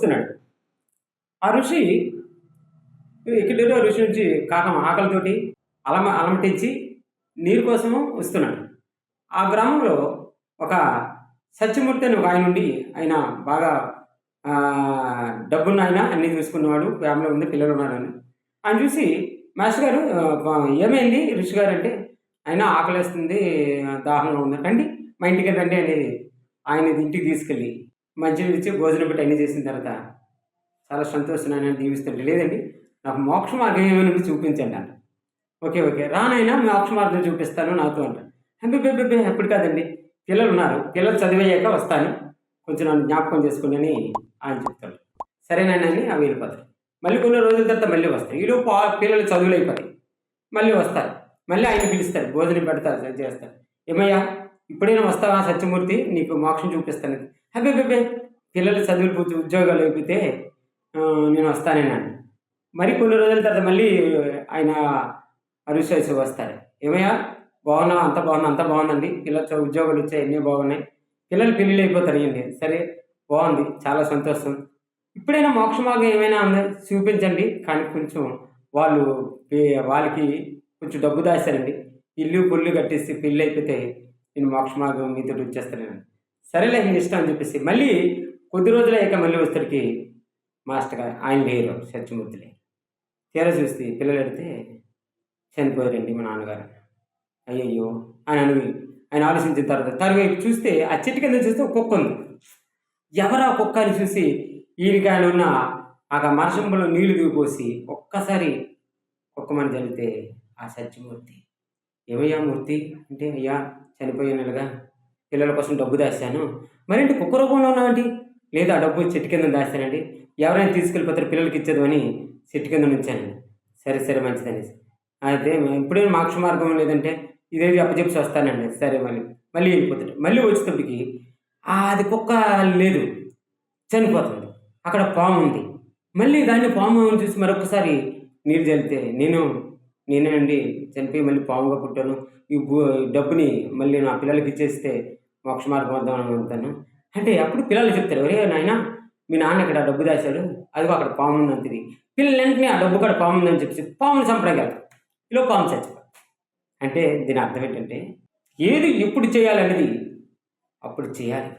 వస్తున్నాడు. ఆ ఋషి ఎక్కడో ఋషి నుంచి కాకం ఆకలితోటి అలమ అలమటించి నీరు కోసము వస్తున్నాడు. ఆ గ్రామంలో ఒక సత్యమూర్తి అని ఒక ఆయన ఉండి ఆయన బాగా డబ్బున్న ఆయన అన్నీ చూసుకున్నవాడు ఫ్యామిలీ ఉంది పిల్లలు ఉన్నారని. ఆయన చూసి మాస్టర్ గారు ఏమైంది ఋషి గారు? అంటే ఆయన ఆకలేస్తుంది దాహంగా ఉంది. రండి మా ఇంటికి రండి అనేది ఆయన ఇంటికి తీసుకెళ్ళి మంచినీళ్ళు ఇచ్చి భోజనం పెట్టి అన్నీ చేసిన తర్వాత చాలా సంతోషం ఆయన దీవిస్తుంటే లేదండి నాకు మోక్ష మార్గం ఏమైనా చూపించండి అంట. Okay okay. రానైనా మోక్ష మార్గం చూపిస్తాను నాతో అంట. బే బే ఎప్పుడు కాదండి. పిల్లలు ఉన్నారు. పిల్లలు చదివయ్యాక వస్తాను. కొంచెం నన్ను జ్ఞాపకం చేసుకుని అని ఆయన చెప్తాడు. సరేనండి అని అవి వెళ్ళిపోతారు మళ్ళీ కొన్ని రోజుల తర్వాత మళ్ళీ వస్తాయి ఈలోపు పిల్లలు చదువులు అయిపోతాయి. మళ్ళీ వస్తారు. మళ్ళీ ఆయన పిలుస్తారు. భోజనం పెడతారు చేస్తారు. ఏమయ్యా ఇప్పుడైనా వస్తావా సత్యమూర్తి? నీకు మోక్షం చూపిస్తాను. అబ్బే బెబ్బే పిల్లలు చదువులు ఉద్యోగాలు అయిపోతే నేను వస్తానేనండి మరి కొన్ని రోజుల తర్వాత మళ్ళీ ఆయన అరుషేసి వస్తారు. ఏమయ్యా బాగున్నా అంత బాగున్నా అంత బాగుందండి. పిల్లలు ఉద్యోగాలు వచ్చాయి అన్నీ బాగున్నాయి. పిల్లలు పెళ్ళిళ్ళు అయిపోతారు ఏంటి? సరే బాగుంది చాలా సంతోషం. ఇప్పుడైనా మోక్షమాగం ఏమైనా ఉందా? చూపించండి. కానీ కొంచెం వాళ్ళు వాళ్ళకి కొంచెం డబ్బు దాస్తారండి ఇల్లు పుల్లు కట్టేసి పెళ్ళి అయిపోతే నేను మోక్షమార్గం మీతో వచ్చేస్తానండి సరేలే నీ ఇష్టం అని చెప్పేసి మళ్ళీ కొద్ది రోజులు అయ్యాక మళ్ళీ వచ్చేసరికి మాస్టర్ గారు ఆయన లేరు సత్యమూర్తి లేరు తీరా చూస్తే పిల్లలు ఎడితే చనిపోయారండి మా నాన్నగారు. అయ్యయ్యో అని అని ఆయన ఆలోచించిన తర్వాత తరువైపు చూస్తే ఆ చెట్టు కింద చూస్తే ఒక కుక్క ఉంది. ఎవరా కుక్క అని చూసి ఈయనకాయలు ఉన్న ఆ మరసంబులో నీళ్ళు దిగిపోసి ఒక్కసారి కుక్కమని జరిగితే ఆ సత్యమూర్తి. ఏమయ్యా మూర్తి? అంటే అయ్యా చనిపోయినలుగా పిల్లల కోసం డబ్బు దాస్తాను. మరేంటి కుక్క రూపంలో ఉన్నామండి లేదా డబ్బు చెట్టు కింద దాస్తానండి. ఎవరైనా తీసుకెళ్ళిపోతారు పిల్లలకి ఇచ్చేది అని చెట్టు కింద ఉంచానండి సరే సరే మంచిదని అయితే ఇప్పుడేం మోక్ష మార్గం లేదంటే ఇదేది అప్పచెప్పి వస్తానండి. సరే మళ్ళీ మళ్ళీ వెళ్ళిపోతాడు. మళ్ళీ వచ్చేటప్పటికి అది కుక్క లేదు. చనిపోతుంది. అక్కడ పాము ఉంది. మళ్ళీ దాన్ని పాము చూసి మరొకసారి నీరు చల్లితే నేను నేనే అండి చనిపోయి మళ్ళీ పాముగా పుట్టాను. ఈ డబ్బుని మళ్ళీ నా పిల్లలకి ఇచ్చేస్తే మోక్ష మార్గం వద్దాం అనుకుంటాను అంటే అప్పుడు పిల్లలు చెప్తారు ఒరే నాయన మీ నాన్న ఇక్కడ డబ్బు దాశాడు అదిగో అక్కడ పాము ఉందని తిరిగి పిల్లలు వెంటనే ఆ డబ్బు కూడా పాము ఉందని చెప్పి పాముని చంపడగలరు ఇలా పాము చచ్చిపో అంటే దీని అర్థం ఏంటంటే ఏది ఎప్పుడు చేయాలనేది అప్పుడు చేయాలి.